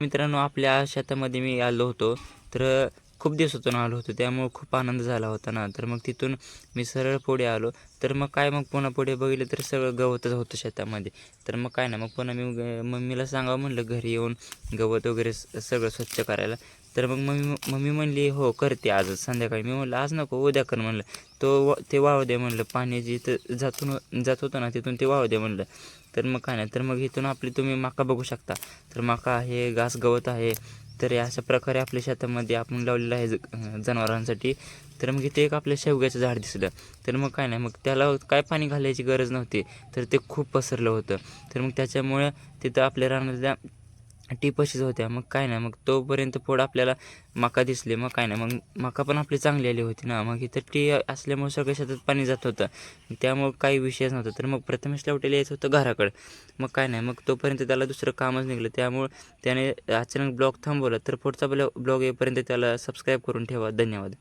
मित्रांनो आपल्या शेतामध्ये मी आलो होतो. तर खूप दिवसातून आलो होतो. त्यामुळं खूप आनंद झाला होता ना. तर मग तिथून मी सरळ पुढे आलो. तर मग काय मग पुन्हा पुढे बघितलं तर सगळं गवतच होतं शेतामध्ये. तर मग काय ना मग पुन्हा मी मम्मीला सांगावं म्हणलं घरी येऊन गवत वगैरे स- सगळं स्वच्छ करायला. तर मग मम्मी मम्मी म्हणली हो करते आजच संध्याकाळी. मी म्हणलं आज नको उद्या कर म्हणलं. तो ते वाहू दे म्हणलं. पाणी जिथं जातून जात होतं ना तिथून ते वाहू दे म्हणलं. तर मग काय नाही तर मग इथून आपली तुम्ही माका बघू शकता. तर माका आहे घास गवत आहे. तर या अशा प्रकारे आपल्या शेतामध्ये आपण लावलेलं आहे ज- जनावरांसाठी. तर मग इथे एक आपल्या शेवग्याचं झाड दिसलं. तर मग काय नाही मग त्याला काय पाणी घालायची गरज नव्हती. तर ते खूप पसरलं होतं. तर मग त्याच्यामुळे तिथं आपल्या रानातल्या टिपशीच होत्या. मग काय नाही मग तोपर्यंत फोड आपल्याला मका दिसले. मग काय नाही मग मका पण आपली चांगली आली होती ना. मग इथं टी असल्यामुळे सगळं शेतात पाणी जात होतं. त्यामुळं काही विषयच नव्हता. तर मग प्रथमेश लावटेला यायचं होतं घराकडं. मग काय नाही मग तोपर्यंत त्याला दुसरं कामच निघलं. त्यामुळं त्याने अचानक ब्लॉग थांबवला. तर पुढचा ब्लॉग ब्लॉग येईपर्यंत त्याला सबस्क्राईब करून ठेवा. धन्यवाद.